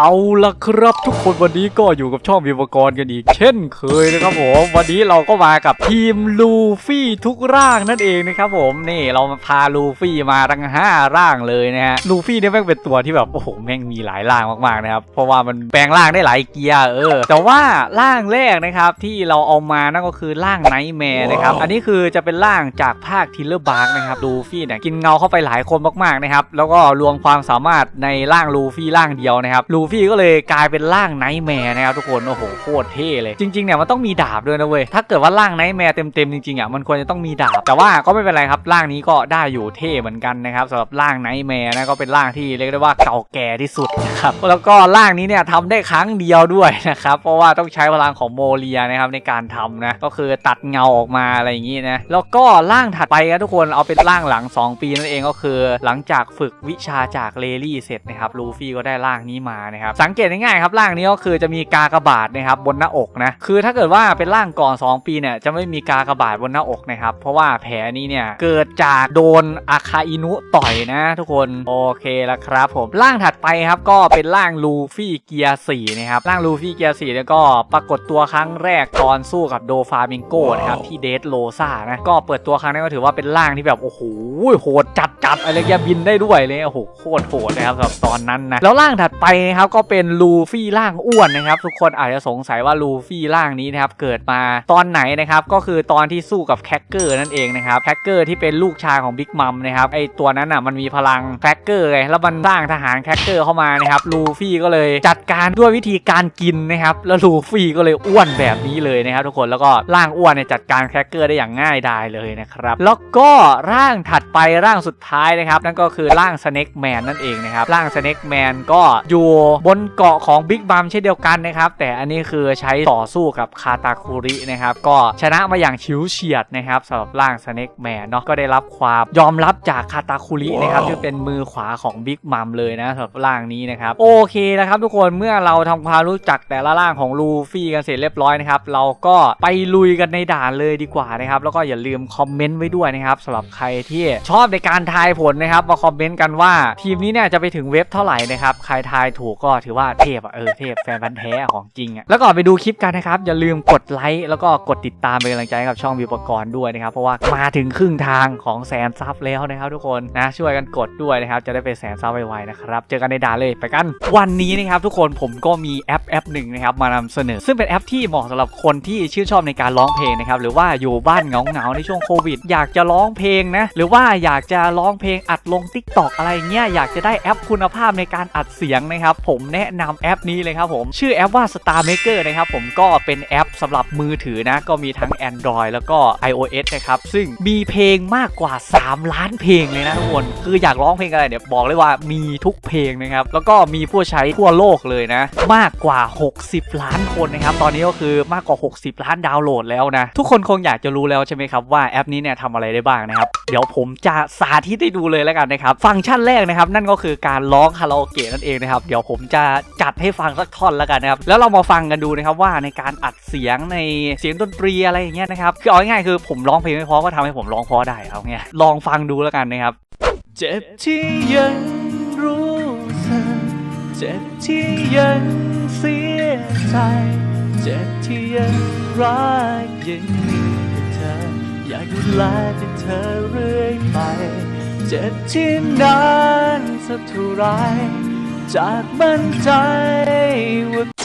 เอาละครับทุกคนวันนี้ก็อยู่กับช่องวิวกรกันอีก เช่นเคยนะครับผมวันนี้เราก็มากับทีมลูฟี่ทุกร่างนั่นเองนะครับผมนี่เรามาพาลูฟี่มาทั้ง 5 ร่างเลยนะฮะลูฟี่เนี่ยแม่งเป็นตัวที่แบบโอ้โหแม่งมีหลายร่างมากๆนะครับเพราะว่ามันแปลงร่างได้หลายเกียร์เออแต่ว่าร่างแรกนะครับที่เราเอามานั่นก็คือร่างไนท์แมร์นะครับอันนี้คือจะเป็นร่างจากภาคทิลเลอร์บาร์กนะครับลูฟี่เนี่ยกินเงาเข้าไปหลายคนมากๆนะครับแล้วก็รวมความสามารถในร่างลูฟี่ร่างเดียวนะครับลูฟี่ก็เลยกลายเป็นร่างไนท์แมร์นะครับทุกคนโอ้โหโคตรเท่เลยจริงๆเนี่ยมันต้องมีดาบด้วยนะเว้ยถ้าเกิดว่าร่างไนท์แมร์เต็มๆจริงๆอะมันควรจะต้องมีดาบ แต่ว่าก็ไม่เป็นไรครับร่างนี้ก็ได้อยู่เท่เหมือนกันนะครับสำหรับร่างไนท์แมร์นะก็เป็นร่างที่เรียกได้ว่าเก่าแก่ที่สุดนะครับแล้วก็ร่างนี้เนี่ยทำได้ครั้งเดียวด้วยนะครับเพราะว่าต้องใช้พลังของโมเลียนะครับในการทำนะก็คือตัดเงาออกมาอะไรอย่างนี้นะแล้วก็ร่างถัดไปครับทุกคนเอาเป็นร่างหลัง 2 ปีนั่นเองก็คือ หลังจากฝึกวิชาจากเลลี่เสร็จนะครับลูฟี่ก็ได้ร่างนี้มานะครับสังเกตง่ายๆครับร่างนี้ก็คือจะมีกากบาทนะครับบนหน้าอกนะคือถ้าเกิดว่าเป็นร่างก่อน 2 ปีเนี่ยจะไม่มีกากบาทบนหน้าอกนะครับเพราะว่าแผลนี้เนี่ยเกิดจากโดนอาคาอินุต่อยนะ ทุกคนโอเคแล้วครับ ผมร่างถัดไปครับก็เป็นร่างลูฟี่เกียร์4นะครับร่างลูฟี่เกียร์4เนี่ยก็ปรากฏตัวครั้งแรกตอนสู้กับโดฟามิงโกนะครับที่เดทโลซานะก็เปิดตัวครั้งนั้นก็ถือว่าเป็นร่างที่แบบโอ้โหโหดจัดจัดๆอะไรเงี้ยบินได้ด้วยเลยโอ้โหโคตรโหดนะครับสำหรับตอนนั้นนะแล้วร่างถัดไปนะครับก็เป็นลูฟี่ร่างอ้วนนะครับ ทุกคนอาจจะสงสัยว่าลูฟี่ร่างนี้นะครับเกิดมาตอนไหนนะครับก็คือตอนที่สู้กับแคคเกอร์นั่นเองนะครับแคคเกอร์ที่เป็นลูกชายของบิ๊กมัมนะครับไอตัวนั้นอะมันมีพลังแคคเกอร์ไงแล้วมันสร้างทหารแคคเกอร์เข้ามานะครับลูฟี่ก็เลยจัดการด้วยวิธีการกินนะครับแล้วลูฟี่ก็เลยอ้วนแบบนี้เลยนะครับทุกคนแล้วก็ร่างอ้วนเนี่ยจัดการแคคเกอร์ได้อย่างง่ายดายเลยนะครับแล้วก็ร่างถัดไปร่างสุดท้ายนะครับนั่นก็คือร่างสเน็กแมนนั่นเองนะครับร่างสเน็กแมนก็อยู่บนเกาะของบิ๊กบัมเช่นเดียวกันนะครับ แต่อันนี้คือใช้ต่อสู้กับคาตาคุรินะครับ ก็ชนะมาอย่างชิวเฉียดนะครับสำหรับร่างสเน็กแมนเนาะก็ได้รับความยอมรับจากคาตาคุรินะครับที่เป็นมือขวาของบิ๊กมัมเลยนะสำหรับร่างนี้นะครับ โอเคนะครับทุกคนเมื่อเราทำความรู้จักแต่ละร่างของลูฟี่กันเสร็จเรียบร้อยนะครับ เราก็ไปลุยกันในด่านเลยดีกว่านะครับ แล้วก็อย่าลืมคอมเมนต์ไว้ด้วยนะครับสำหรับใครที่ชอบในการทายผลนะครับมาคอมเมนต์กันว่าทีมนี้เนี่ยจะไปถึงเว็บเท่าไหร่นะครับใครทายถูกก็ถือว่าเทพอะเออเทพแฟนพันธ์แท้ของจริงอะแล้วก่อนไปดูคลิปกันนะครับ อย่าลืมกดไลค์แล้วก็กดติดตามเป็นกำลังใจกับช่องวิวปกรณ์ด้วยนะครับ เพราะว่ามาถึงครึ่งทางของแสนซับแล้วนะครับทุกคนนะช่วยกันกดด้วยนะครับจะได้ไปแสนซับไวๆนะครับเจอกันในด่าเลยไปกัน วันนี้นะครับทุกคนผมก็มีแอปแอปหนึ่งนะครับมานำเสนอ ซึ่งเป็นแอปที่เหมาะสำหรับคนที่ชื่นชอบในการร้องเพลงนะครับหรือว่าอยู่บ้านเหงาๆในช่วงโควิด อยากจะร้องเพลงนะหรือว่าอยากจะร้องเพลงอัดลง t ิ k t o k อะไรเงี้ยอยากจะได้แอปคุณภาพในการอัดเสียงนะครับผมแนะนำแอปนี้เลยครับผม ชื่อแอปว่า Star Maker นะครับผมก็เป็นแอปสำหรับมือถือนะ ก็มีทั้ง Android แล้วก็ iOS นะครับ ซึ่งมีเพลงมากกว่า 3 ล้านเพลงเลยนะทุกคน คืออยากร้องเพลงอะไรเนี่ยบอกเลยว่ามีทุกเพลงนะครับ แล้วก็มีผู้ใช้ทั่วโลกเลยนะ มากกว่า 60 ล้านคนนะครับ ตอนนี้ก็คือมากกว่า 60 ล้านดาวน์โหลดแล้วนะ ทุกคนคงอยากจะรู้แล้วใช่ไหมครับว่าแอปนี้เนี่ยทำอะไรได้บ้างนะครับ เดี๋ยวผมจะสาธิตให้ดูเลยแล้วกันนะครับ ฟังก์ชันแรกนะครับ นั่นก็คือการร้องคาราโอเกะนั่นเองนะครับ เดี๋ยวผมจะจัดให้ฟังสักท่อนแล้วกันนะครับ แล้วเรามาฟังกันดูนะครับว่าในการอัดเสียงในเสียงดนตรีอะไรอย่างเงี้ยนะครับ คือเอาง่ายๆคือผมร้องเพลงไม่พราะก็ทำให้ผมร้องพราะได้เอาเงี้ยลองฟังดูแล้วกันนะครับ เจ็บที่ยังรู้สึกเจ็บที่ยังเสียใจ เจ็บที่ยังรักยังมี อยากดูแลแต่เธอเรื่อยไป เจ็บที่นานสักเท่าไรจากมั่นใจว่า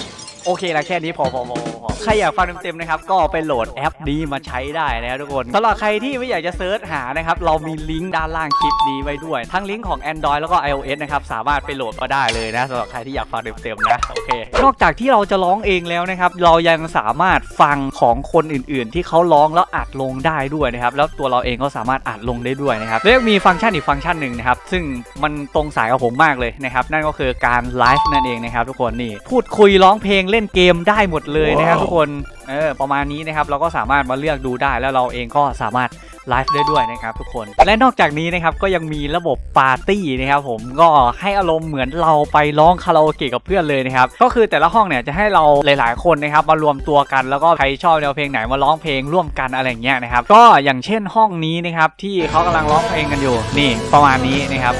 โอเคละแค่นี้พอพอพอพอใครอยากฟังเต็มๆนะครับ ก็ไปโหลดแอปนี้มาใช้ได้นะครับทุกคนสำหรับใครที่ไม่อยากจะเซิร์ชหานะครับ เรามีลิงก์ด้านล่างคลิปนี้ไว้ด้วย ทั้งลิงก์ของ Android แล้วก็ iOS นะครับ สามารถไปโหลดมาได้เลยนะสำหรับใครที่อยากฟังเต็มๆนะโอเคนอกจากที่เราจะร้องเองแล้วนะครับ เรายังสามารถฟังของคนอื่นๆ ที่เขาร้องแล้วอัดลงได้ด้วยนะครับ แล้วตัวเราเองก็สามารถอัดลงได้ด้วยนะครับแล้วมีฟังก์ชันอีกฟังก์ชันหนึ่งนะครับ ซึ่งมันตรงสายกับผมมากเลยนะครับ นั่นก็คือการไลฟ์นั่นเองนะครับทุกคนนี่พูดคุยร้องเพลงเล่นเกมได้หมดเลยนะครับทุกคนเออประมาณนี้นะครับเราก็สามารถมาเลือกดูได้แล้วเราเองก็สามารถไลฟ์ได้ด้วยนะครับทุกคนและนอกจากนี้นะครับก็ยังมีระบบปาร์ตี้นะครับผมก็ให้อารมณ์เหมือนเราไปร้องคาราโอเกะกับเพื่อนเลยนะครับก็คือแต่ละห้องเนี่ยจะให้เราหลายๆ คนนะครับมารวมตัวกันแล้วก็ใครชอบแนวเพลงไหนมาร้องเพลงร่วมกันอะไรอย่างเงี้ยนะครับก็อย่างเช่นห้องนี้นะครับที่เขากำลังร้องเพลงกันอยู่นี่ประมาณนี้นะครับ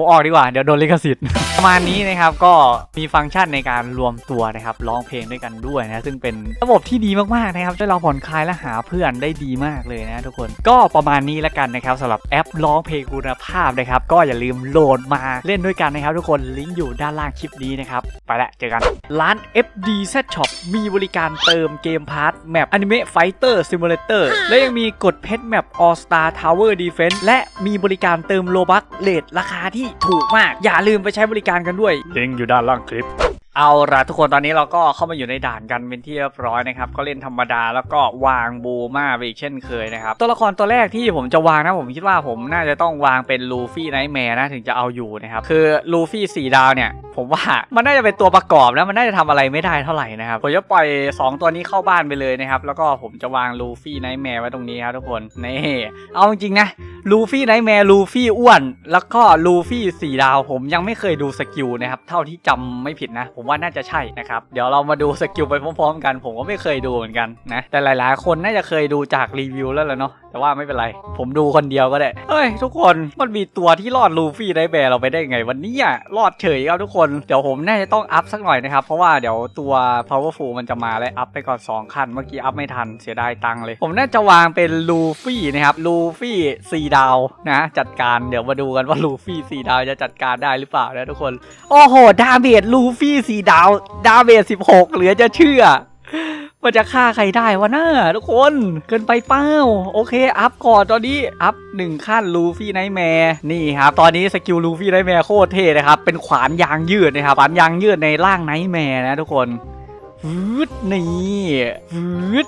ผมออกดีกว่าเดี๋ยวโดนลิขสิทธิ์ประมาณนี้นะครับก็มีฟังก์ชันในการรวมตัวนะครับร้องเพลงด้วยกันด้วยนะซึ่งเป็นระบบที่ดีมากๆนะครับช่วยเราผ่อนคลายและหาเพื่อนได้ดีมากเลยนะทุกคนก็ประมาณนี้แล้วกันนะครับสำหรับแอปร้องเพลงคุณภาพนะครับก็อย่าลืมโหลดมาเล่นด้วยกันนะครับ ทุกคนลิงก์อยู่ด้านล่างคลิปนี้นะครับไปละเจอกันร้าน FDZ Shop มีบริการเติมเกมพาร์ทแมป Anime Fighter Simulator และยังมีกดเพชรแมป All Star Tower Defense และมีบริการเติมโลบัคเลทราคาที่ถูกมาก อย่าลืมไปใช้บริการกันด้วย ลิงก์อยู่ด้านล่างคลิป เอาละทุกคนตอนนี้เราก็เข้ามาอยู่ในด่านกันเป็นที่เรียบร้อยนะครับ ก็เล่นธรรมดาแล้วก็วางบูมาไปอีกเช่นเคยนะครับ ตัวละครตัวแรกที่ผมจะวางนะผมคิดว่าผมน่าจะต้องวางเป็นลูฟี่ไนท์แมร์นะถึงจะเอาอยู่นะครับ คือลูฟี่สี่ดาวเนี่ย ผมว่ามันน่าจะเป็นตัวประกอบนะมันน่าจะทำอะไรไม่ได้เท่าไหร่นะครับ ผมจะปล่อย 2 ตัวนี้เข้าบ้านไปเลยนะครับ แล้วก็ผมจะวางลูฟี่ไนท์แมร์ไว้ตรงนี้ครับทุกคนนี่เอาจริงๆนะลูฟี่ไนแมร์ลูฟี่อ้วน แล้วก็ลูฟี่สี่ดาว ผมยังไม่เคยดูสกิลนะครับ เท่าที่จำไม่ผิดนะ ผมว่าน่าจะใช่นะครับ เดี๋ยวเรามาดูสกิลไปพร้อมๆกัน ผมก็ไม่เคยดูเหมือนกันนะ แต่หลายๆ คนน่าจะเคยดูจากรีวิวแล้วแหละเนาะ แต่ว่าไม่เป็นไร ผมดูคนเดียวก็ได้ เฮ้ย ทุกคน มันมีตัวที่รอดลูฟี่ไนแมร์เราไปได้ไง วันนี้อะรอดเฉยครับทุกคน เดี๋ยวผมน่าจะต้องอัพสักหน่อยนะครับ เพราะว่าเดี๋ยวตัว powerful มันจะมาแล้วอัพไปก่อนสองขั้น เมื่อกี้อัพไม่ทัน เสียดายตังค์เลย ผมน่าจะวางเป็นลูฟี่นะครับ ลูฟี่สีดาวนะ จัดการเดี๋ยวมาดูกันว่าลูฟี่สี่ดาวจะจัดการได้หรือเปล่านะทุกคน โอ้โห ดาเมจลูฟี่สี่ดาว ดาเมจสิบหกเหลือจะเชื่อมันจะฆ่าใครได้วะน้าทุกคนเกินไปเป้า โอเค อัพก่อนตอนนี้ อัพหนึ่งขั้นลูฟี่ไนแมร์นี่ครับ ตอนนี้สกิลลูฟี่ไนแมร์โคตรเท่นะครับ เป็นขวานยางยืดนะครับขวานยางยืดในร่างไนแมร์นะทุกคนวืดนี่วืด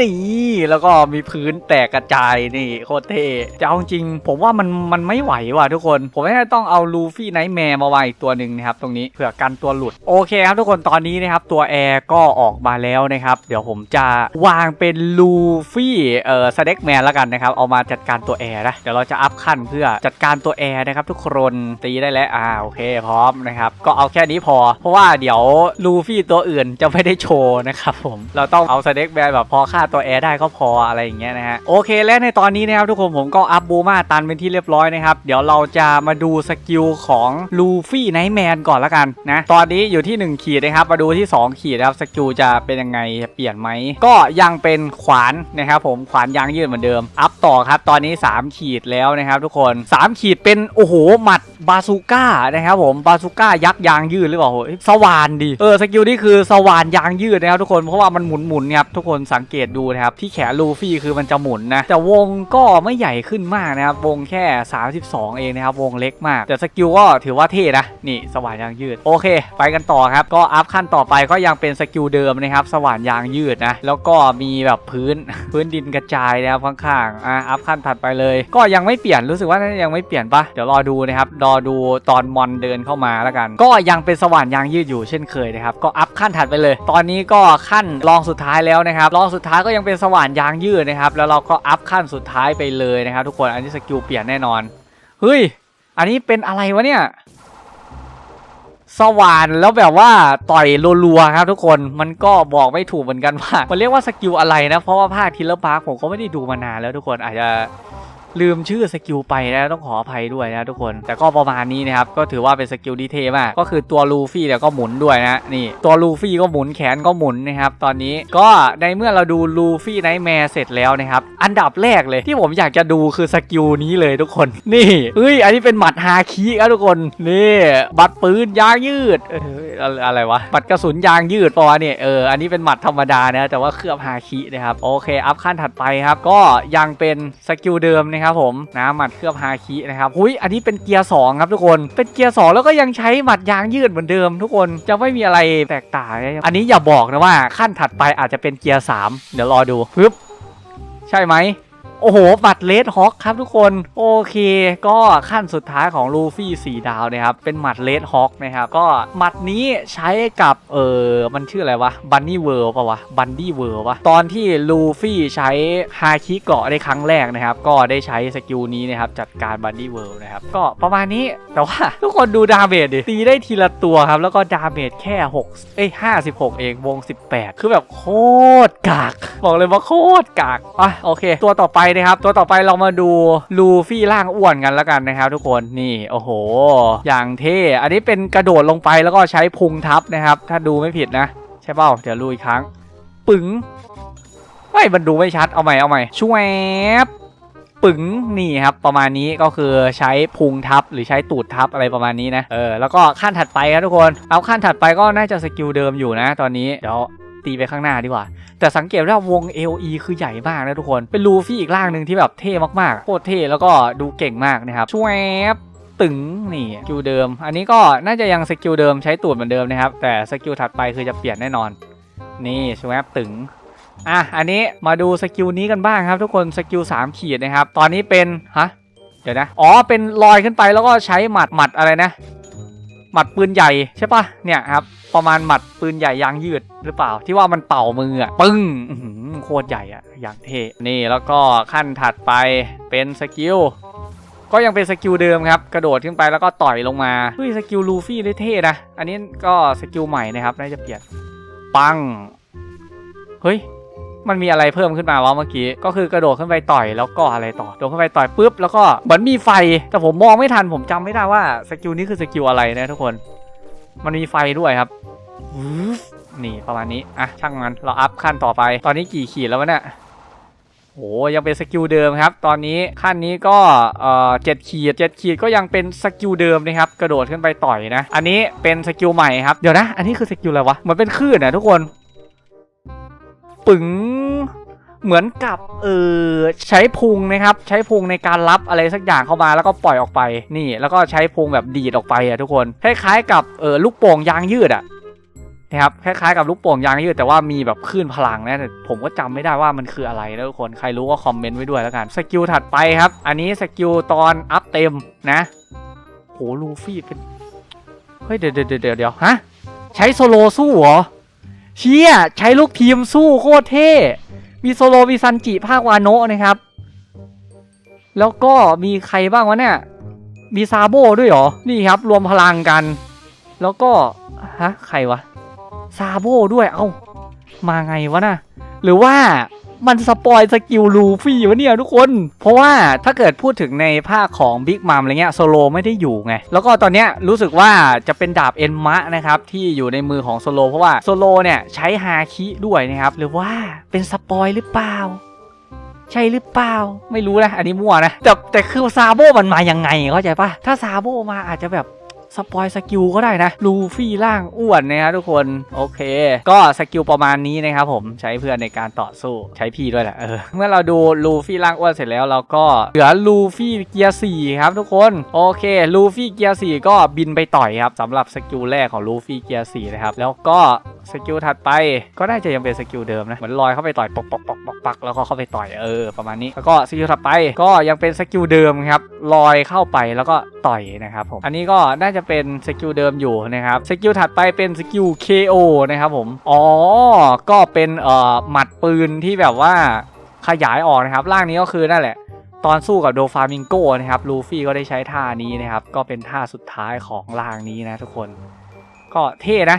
นี่แล้วก็มีพื้นแตกกระจายนี่โคตรเท่จะเอาจริง ผมว่ามันมันไม่ไหวว่ะทุกคน ผมน่ต้องเอาลูฟี่ไนท์แมร์มาวางอีกตัวหนึ่งนะครับตรงนี้เผื่อกันตัวหลุดโอเคครับทุกคนตอนนี้นะครับตัวแอร์ก็ออกมาแล้วนะครับเดี๋ยวผมจะวางเป็นลูฟี่เอ่อสเน็กแมนแล้วกันนะครับเอามาจัดการตัวแอร์นะเดี๋ยวเราจะอัพขั้นเพื่อจัดการตัวแอร์นะครับทุกคนตีได้แล้วอ่าโอเคพร้อมนะครับก็เอาแค่นี้พอ เพราะว่าเดี๋ยวลูฟี่ตัวอื่นจะไม่ได้โชว์นะครับผมเราต้องเอาสเน็กแมนแบบพอฆ่าตัวแอร์ได้ก็พออะไรอย่างเงี้ยนะฮะโอเคและในตอนนี้นะครับทุกคนผมก็อัพบูมาตันเป็นที่เรียบร้อยนะครับเดี๋ยวเราจะมาดูสกิลของลูฟี่ไนท์แมนก่อนละกันนะตอนนี้อยู่ที่ 1 ขีดนะครับมาดูที่ 2 ขีดนะครับสกิลจะเป็นยังไงเปลี่ยนไหมก็ยังเป็นขวานนะครับผมขวานยางยืดเหมือนเดิม อัพต่อครับตอนนี้ 3 ขีดแล้วนะครับทุกคน 3 ขีดเป็นโอ้โหหมัดบาซูก้านะครับผมบาซูก้ายักษ์ยางยืดหรือเปล่าโหยสว่านดิเออสกิลนี่คือสว่านยางยืดนะครับทุกคนเพราะว่ามันหมุนหมุนๆครับทุกคนสังเกตดูนะครับที่แขนลูฟี่คือมันจะหมุนนะแต่วงก็ไม่ใหญ่ขึ้นมากนะครับวงแค่ 32 เองนะครับวงเล็กมาก แต่สกิลก็ถือว่าเท่นะนี่สว่านยางยืดโอเค ไปกันต่อครับก็อัพขั้นต่อไปก็ยังเป็นสกิลเดิมนะครับสว่านยางยืดนะแล้วก็มีแบบพื้นพื้นดินกระจายนะครับข้างๆอะอัพขั้นถัดไปเลย ก็ยังไม่เปลี่ยนรู้สึกว่ายังไม่เปลี่ยนปะเดี๋ยวรอดูนะครับรอดูตอนมอนเดินเข้ามาแล้วกัน ก็ยังเป็นสว่านยางยืดอยู่เช่นเคยนะครับก็อัพขั้นถัดไปเลย ตอนนี้ก็ขั้นรองสุดท้ายแล้วนะครับรองสุดท้ายก็ยังเป็นสว่านยางยืดนะครับ แล้วเราก็อัพขั้นสุดท้ายไปเลยนะครับ ทุกคนอันนี้สกิลเปลี่ยนแน่นอนเฮ้ยอันนี้เป็นอะไรวะเนี่ย สว่านแล้วแบบว่าต่อยรัวๆครับ ทุกคนมันก็บอกไม่ถูกเหมือนกันว่ามันเรียกว่าสกิลอะไรนะเพราะว่าภาคทิลเลอร์พาร์คผมก็ไม่ได้ดูมานานแล้วทุกคนอาจจะ ลืมชื่อสกิลไปนะต้องขออภัยด้วยนะทุกคน แต่ก็ประมาณนี้นะครับ ก็ถือว่าเป็นสกิลดีเทมาก ก็คือตัวลูฟี่เนี่ยก็หมุนด้วยนะ นี่ ตัวลูฟี่ก็หมุนแขนก็หมุนนะครับ ตอนนี้ก็ในเมื่อเราดูลูฟี่ไนท์แมร์เสร็จแล้วนะครับ อันดับแรกเลยที่ผมอยากจะดูคือสกิลนี้เลยทุกคน นี่เฮ้ย อันนี้เป็นหมัดฮาคิครับทุกคน นี่ บัตรปืนยางยืด เอออะไรวะ บัตรกระสุนยางยืดปะวะเนี่ย เออ อันนี้เป็นหมัดธรรมดานะ แต่ว่าเคลือบฮาคินะครับ โอเค อัพขั้นถัดไปครับ ก็ยังเป็นสกิลเดิมนะครับผมนะหมัดเคลือบฮาคินะครับหุยอันนี้เป็นเกียร์สองครับทุกคน เป็นเกียร์สองแล้วก็ยังใช้หมัดยางยืดเหมือนเดิม ทุกคนจะไม่มีอะไรแตกต่างอันนี้อย่าบอกนะว่าขั้นถัดไปอาจจะเป็นเกียร์สามเดี๋ยวรอดูปึ๊บใช่ไหม โอ้โห บัตรเลดฮอคครับทุกคน โอเค ก็ขั้นสุดท้ายของลูฟี่4ดาวนะครับ เป็นหมัดเลดฮอคนะครับ ก็หมัดนี้ใช้กับ เออมันชื่ออะไรวะ บันนี่เวิร์ปะวะ บันดี้เวิร์ปะตอนที่ลูฟี่ใช้ฮาคิเกาะในครั้งแรกนะครับ ก็ได้ใช้สกิลนี้นะครับ จัดการบันดี้เวิร์นะครับ ก็ประมาณนี้ แต่ว่าทุกคนดูดาเมจดิ ตีได้ทีละตัวครับ แล้วก็ดาเมจแค่6เอ้ย56 เองวง 18 คือแบบโคตรกาก บอกเลยว่าโคตรกาก อะโอเค ตัวต่อไปนะครับตัวต่อไปเรามาดูลูฟี่ร่างอ้วนกันแล้วกันนะครับ ทุกคนนี่โอ้โห อย่างเท่อันนี้เป็นกระโดดลงไปแล้วก็ใช้พุงทับนะครับ ถ้าดูไม่ผิดนะ ใช่เปล่าเดี๋ยวดูอีกครั้ง ปึ๋งไม่มันดูไม่ชัดเอาใหม่เอาใหม่ช่วยปึ๋งนี่ครับประมาณนี้ก็คือใช้พุงทับหรือใช้ตูดทับอะไรประมาณนี้นะเออแล้วก็ขั้นถัดไปครับทุกคน เอาขั้นถัดไปก็น่าจะสกิลเดิมอยู่นะ ตอนนี้เดี๋ยว ตีไปข้างหน้าดีกว่า แต่สังเกตว่าวง LE คือใหญ่มากนะทุกคน เป็นลูฟี่อีกร่างหนึ่งที่แบบเท่มากๆโคตรเท่แล้วก็ดูเก่งมากนะครับช่วยตึงนี่สกิลเดิม อันนี้ก็น่าจะยังสกิลเดิมใช้ตูดเหมือนเดิมนะครับ แต่สกิลถัดไปคือจะเปลี่ยนแน่นอน นี่ชวบตึงอะอันนี้มาดูสกิลนี้กันบ้างครับ ทุกคนสกิล3ขีดนะครับ ตอนนี้เป็นฮะเดี๋ยวนะ อ๋อ เป็นลอยขึ้นไปแล้วก็ใช้หมัดหมัดอะไรนะ หมัดปืนใหญ่ใช่ปะเนี่ยครับประมาณหมัดปืนใหญ่ยางยืดหรือเปล่า ที่ว่ามันเป่ามืออะปึ้งโคตรใหญ่อะอย่างเท่นี่แล้วก็ขั้นถัดไปเป็นสกิลก็ยังเป็นสกิลเดิมครับ กระโดดขึ้นไปแล้วก็ต่อยลงมาเฮ้ยสกิลลูฟี่ได้เท่นะ อันนี้ก็สกิลใหม่นะครับ น่าจะเปลี่ยนปัง เฮ้ย มันมีอะไรเพิ่มขึ้นมาวะเมื่อกี้ ก็คือกระโดดขึ้นไปต่อยแล้วก็อะไรต่อโดดขึ้นไปต่อยปุ๊บแล้วก็เหมือนมีไฟ แต่ผมมองไม่ทันผมจำไม่ได้ว่าสกิลนี้คือสกิลอะไรนะทุกคน มันมีไฟด้วยครับนี่ประมาณนี้อะช่างมันเราอัพขั้นต่อไป ตอนนี้กี่ขีดแล้ววะเนี่ยโอ้ยังเป็นสกิลเดิมครับ ตอนนี้ขั้นนี้ก็เอ่อเจ็ดขีดเจ็ดขีดก็ยังเป็นสกิลเดิมนะครับ กระโดดขึ้นไปต่อยนะ อันนี้เป็นสกิลใหม่ครับ เดี๋ยวนะ อันนี้คือสกิลอะไรวะ เหมือนเป็นคลื่นนะทุกคน ปึ๋งเหมือนกับเออใช้พุงนะครับ ใช้พุงในการรับอะไรสักอย่างเข้ามาแล้วก็ปล่อยออกไปนี่ แล้วก็ใช้พุงแบบดีดออกไปอะทุกคนคล้ายๆกับเออลูกโป่งยางยืดอะนะครับคล้ายๆกับลูกโป่งยางยืดแต่ว่ามีแบบคลื่นพลังนะแต่ผมก็จำไม่ได้ว่ามันคืออะไรนะทุกคนใครรู้ก็คอมเมนต์ไว้ด้วยแล้วกันสกิลถัดไปครับ อันนี้สกิลตอนอัพเต็มนะโหลูฟี่เป็นเฮ้ยเดี๋ยวเดี๋ยวเดี๋ยวเดี๋ยวฮะใช้โซโลสู้เหรอ เชี่ยใช้ลูกทีมสู้โคตรเท่ มีโซโลมีซันจิภาควาโนะนะครับ แล้วก็มีใครบ้างวะเนี่ย มีซาโบด้วยเหรอ นี่ครับ รวมพลังกัน แล้วก็ ฮะ ใครวะ ซาโบด้วย เอ้า มาไงวะน่ะหรือว่า มันสปอยสกิลลูฟี่วะเนี่ยทุกคน เพราะว่าถ้าเกิดพูดถึงในภาคของบิ๊กมัมอะไรเงี้ยโซโลไม่ได้อยู่ไง แล้วก็ตอนเนี้ยรู้สึกว่าจะเป็นดาบเอ็นมะนะครับที่อยู่ในมือของโซโลเพราะว่าโซโลเนี่ยใช้ฮาคิด้วยนะครับหรือว่าเป็นสปอยหรือเปล่าใช่หรือเปล่า ไม่รู้นะ อันนี้มั่วนะ แต่แต่คือซาโบมันมายังไงเข้าใจปะถ้าซาโบมาอาจจะแบบ สปอยสกิลก็ได้นะลูฟี่ร่างอ้วนนะครับทุกคนโอเค ก็สกิลประมาณนี้นะครับผมใช้เพื่อนในการต่อสู้ใช้พี่ด้วยแหละเออเมื่อเราดูลูฟี่ร่างอ้วนเสร็จแล้วเราก็เหลือลูฟี่เกียร์สี่ครับทุกคนโอเคลูฟี่เกียร์สี่ก็บินไปต่อยครับสำหรับสกิลแรกของลูฟี่เกียร์สี่นะครับแล้วก็สกิลถัดไปก็น่าจะยังเป็นสกิลเดิมนะเหมือนลอยเข้าไปต่อยปกปกปกปกปักแล้วก็เข้าไปต่อยเออประมาณนี้แล้วก็สกิลถัดไปก็ยังเป็นสกิลเดิมครับลอยเข้าไปแล้วก็ต่อยนะครับผมอันนี้ก็น่าจะเป็นสกิลเดิมอยู่นะครับสกิลถัดไปเป็นสกิล KO นะครับผมอ๋อก็เป็นเอ่อหมัดปืนที่แบบว่าขยายออกนะครับร่างนี้ก็คือนั่นแหละตอนสู้กับโดฟามิงโกนะครับลูฟี่ก็ได้ใช้ท่านี้นะครับ ก็เป็นท่าสุดท้ายของล่างนี้นะทุกคน ก็เท่นะ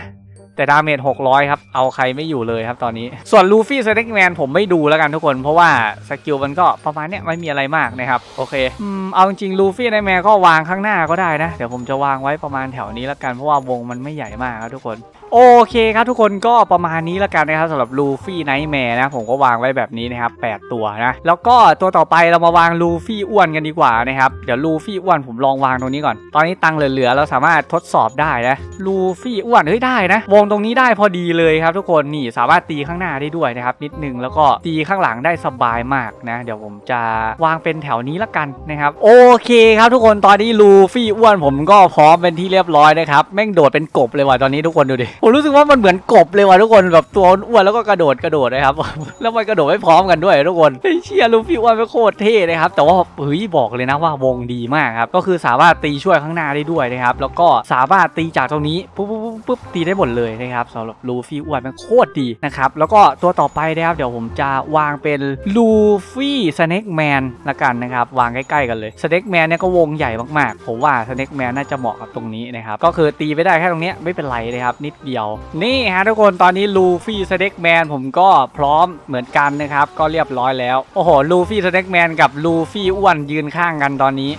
แต่ดาเมจ600 ครับ เอาใครไม่อยู่เลยครับตอนนี้ ส่วนลูฟี่สเต็กแมนผมไม่ดูแล้วกันทุกคน เพราะว่าสกิลมันก็ประมาณเนี้ยไม่มีอะไรมากนะครับ โอเคอืมเอาจริงลูฟี่ในแมนก็วางข้างหน้าก็ได้นะ เดี๋ยวผมจะวางไว้ประมาณแถวนี้แล้วกัน เพราะว่าวงมันไม่ใหญ่มากครับทุกคน โอเคครับทุกคนก็ประมาณนี้ล้วกันนะครับสำหรับลูฟี่ไนท์แมร์นะผมก็วางไว้แบบนี้นะครับ8ตัวนะแล้วก็ตัวต่อไปเรามาวางลูฟี่อ้วนกันดีกว่านะครับเดี๋ยวลูฟี่อ้วนผมลองวางตรงนี้ก่อน ตอนนี้ตังเหลือๆเราสามารถทดสอบได้นะลูฟี่อ้วนเฮ้ยได้นะ วงตรงนี้ได้พอดีเลยครับ ทุกคนนี่สามารถตีข้างหน้าได้ด้วยนะครับนิดนึงแล้วก็ตีข้างหลังได้สบายมากนะเดี๋ยวผมจะวางเป็นแถวนี้ละกันนะครับโอเคครับทุกคนตอนนี้ลูฟี่อ้วนผมก็พร้อมเป็นที่เรียบร้อยนะครับแม่งโดดเป็นกบเลยว่ะตอนนี้ทุกคนดูดิผมรู้สึกว่ามันเหมือนกบเลยว่ะทุกคนแบบตัวอ้วนแล้วก็กระโดดกระโดดนะครับ แล้วมันกระโดดไม่พร้อมกันด้วยทุกคนเฮ้ยเชียลูฟี่อ้วนเป็นโคตรเท่นะครับ แต่ว่าเฮ้ยบอกเลยนะว่าวงดีมากครับ ก็คือสามารถตีช่วยข้างหน้าได้ด้วยนะครับ แล้วก็สามารถตีจากตรงนี้ปุ๊บปุ๊บปุ๊บปุ๊บตีได้หมดเลยนะครับสำหรับลูฟี่อ้วนมันโคตรดีนะครับ แล้วก็ตัวต่อไปนะครับเดี๋ยวผมจะวางเป็นลูฟี่สเน็กแมนละกันนะครับ วางใกล้ๆกันเลยสเน็กแมนเนี่ยก็วงใหญ่มากๆ ผมว่าสเน็กแมนน่าจะเหมาะกับตรงนี้นะครับ ก็คือตีไปได้แค่ตรงนี้ไม่เป็นไรนะครับนิดเดียว นี่ฮะทุกคนตอนนี้ลูฟี่สเต็กแมนผมก็พร้อมเหมือนกันนะครับ ก็เรียบร้อยแล้ว โอ้โหลูฟี่สเต็กแมนกับลูฟี่อ้วนยืนข้างกันตอนนี้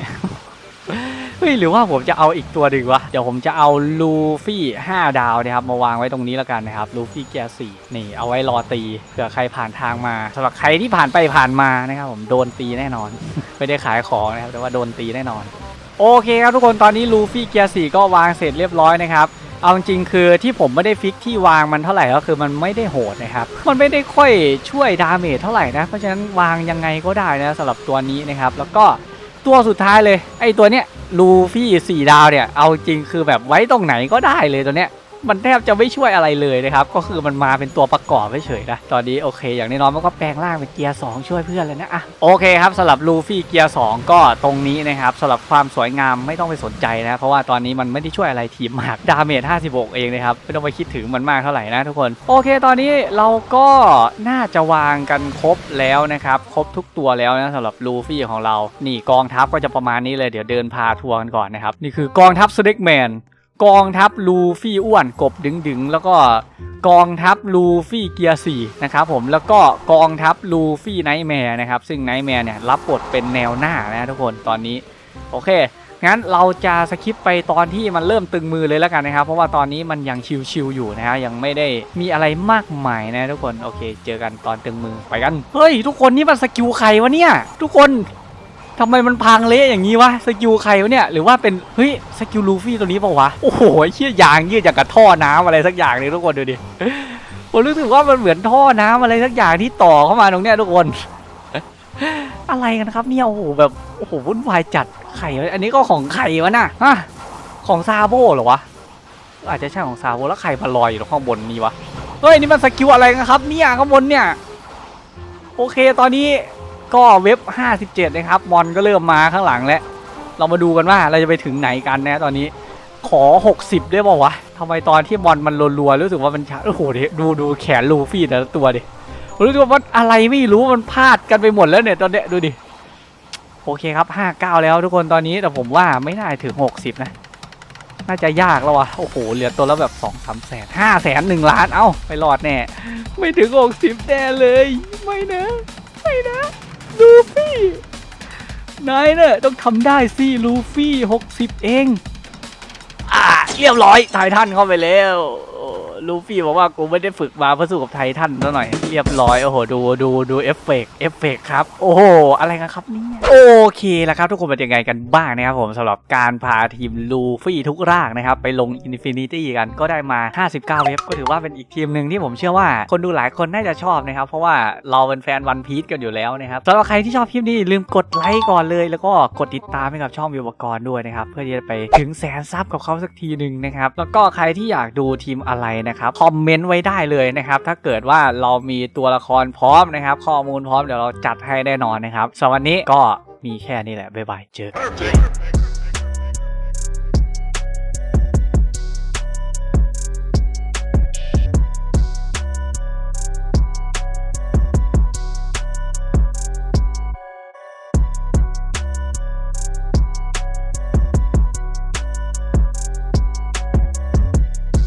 เฮ้ยหรือว่าผมจะเอาอีกตัวดีวะ เดี๋ยวผมจะเอาลูฟี่ 5 ดาวนะครับ มาวางไว้ตรงนี้แล้วกันนะครับ ลูฟี่แกสี่นี่ เอาไว้รอตีเผื่อใครผ่านทางมาสำหรับใครที่ผ่านไปผ่านมานะครับผมโดนตีแน่นอน ไม่ได้ขายของนะครับ แต่ว่าโดนตีแน่นอน โอเคครับทุกคนตอนนี้ลูฟี่เกียร์สี่ก็วางเสร็จเรียบร้อยนะครับ เอาจริงคือที่ผมไม่ได้ฟิกที่วางมันเท่าไหร่ก็คือมันไม่ได้โหดนะครับ มันไม่ได้ค่อยช่วยดาเมจเท่าไหร่นะ เพราะฉะนั้นวางยังไงก็ได้นะสำหรับตัวนี้นะครับ แล้วก็ตัวสุดท้ายเลย ไอ้ตัวเนี้ยลูฟี่สี่ดาวเนี่ย เอาจริงคือแบบไว้ตรงไหนก็ได้เลยตัวเนี้ย มันแทบจะไม่ช่วยอะไรเลยนะครับ ก็คือมันมาเป็นตัวประกอบเฉยๆนะ ตอนนี้โอเค อย่างน้อยๆมันก็แปลงร่างเป็นเกียร์2ช่วยเพื่อนเลยนะอะโอเคครับสำหรับลูฟี่เกียร์2ก็ตรงนี้นะครับสำหรับความสวยงามไม่ต้องไปสนใจนะ เพราะว่าตอนนี้มันไม่ได้ช่วยอะไรทีมมากดาเมจ56 เองนะครับ ไม่ต้องไปคิดถึงมันมากเท่าไหร่นะทุกคน โอเค ตอนนี้เราก็น่าจะวางกันครบแล้วนะครับ ครบทุกตัวแล้วนะสำหรับลูฟี่ของเรา นี่กองทัพก็จะประมาณนี้เลย เดี๋ยวเดินพาทัวร์กันก่อนนะครับ นี่คือกองทัพสเน็กแมน กองทัพลูฟี่อ้วนกบดึงดึงๆแล้วก็กองทัพลูฟี่เกียร์สี่นะครับผมแล้วก็กองทัพลูฟี่ไนท์แมร์นะครับซึ่งไนท์แมร์เนี่ยรับบทเป็นแนวหน้านะทุกคนตอนนี้โอเคงั้นเราจะสคิปไปตอนที่มันเริ่มตึงมือเลยแล้วกันนะครับ เพราะว่าตอนนี้มันยังชิวๆอยู่นะฮะยังไม่ได้มีอะไรมากมายนะทุกคนโอเค เจอกันตอนตึงมือไปกันเฮ้ยทุกคนนี่มันสกิลใครวะเนี่ยทุกคน ทำไมมันพังเละอย่างนี้วะสกิลใครวะเนี่ยหรือว่าเป็นเฮ้ยสกิลลูฟี่ตัวนี้ปล่าวะโอ้โหเชี่ยยางยืดอย่างกับท่อน้ำอะไรสักอย่างเลยทุกคนดูดิผมรู้สึกว่ามันเหมือนท่อน้ำอะไรสักอย่างที่ต่อเข้ามาตรงเนี้ยทุกคนอะไรกันครับเนี่ยโอ้โหแบบโอ้โหวุ่นวายจัดไข่อันนี้ก็ของไข่วะน่ะฮะของซาโบเหรอวะอาจจะใช่ของซาโบแล้วไข่มาลอยอยู่ตรงข้างบนนี่วะเฮ้ยนี่มันสกิลอะไรกันครับเนี่ยข้างบนเนี่ยโอเคตอนนี้ ก็เว็บ 57 นะครับมอนก็เริ่มมาข้างหลังแล้ว เรามาดูกันว่าเราจะไปถึงไหนกันนะตอนนี้ขอ 60 ได้ป่าวะทำไมตอนที่มอนมันรัวๆรู้สึกว่ามันช้าโอ้โหดิดูดูแขนลูฟี่แต่ละตัวดิรู้สึกว่าอะไรไม่รู้มันพลาดกันไปหมดแล้วเนี่ยตอนเนี้ยดูดิโอเคครับ 59 แล้วทุกคนตอนนี้แต่ผมว่าไม่น่าถึง 60 นะ น่าจะยากแล้ววะโอ้โหเหลือตัวและแบบ2 3แสน5แสน1ล้านเอ้าไปรอดแน่ไม่ถึง 60แน่เลย ไม่นะไม่นะ นายเนี่ยต้องทำได้สิลูฟี่ 60 เอง อ่าเรียบร้อยไททันเข้าไปแล้ว ลูฟี่บอกว่ากูไม่ได้ฝึกมาเพื่อสู้กับไททันซะหน่อย เรียบร้อย โอ้โห ดูดูดูเอฟเฟกต์เอฟเฟกต์ครับ โอ้โห อะไรกันครับเนี่ย โอเคแล้วครับทุกคนเป็นยังไงกันบ้างนะครับผมสำหรับการพาทีมลูฟี่ทุกรางนะครับ ไปลงอินฟินิตี้กันก็ได้มา 59 เว็บ ก็ถือว่าเป็นอีกทีมหนึ่งที่ผมเชื่อว่าคนดูหลายคนน่าจะชอบนะครับ เพราะว่าเราเป็นแฟนวันพี e กันอยู่แล้วนะครับสำหรับใครที่ชอบคลิปนี้ลืมกดไลค์ก่อนเลย แล้วก็กดติดตามให้กับช่องวิวกรด้วยนะครับเพื่อที่จะไปถึงแสนซับกับเขาสักทีหนึ่งนะครับแล้วก็ใครที่อยากดูทีมอะไรนะครับคอมเมนต์ไว้ได้เลยนะครับถ้าเกิดว่าเรามีตัวละครพร้อมนะครับ ข้อมูลพร้อมเดี๋ยวเราจัดให้แน่นอนนะครับสำหรับวันนี้ก็มีแค่นี้แหละบ๊ายบายเจอกัน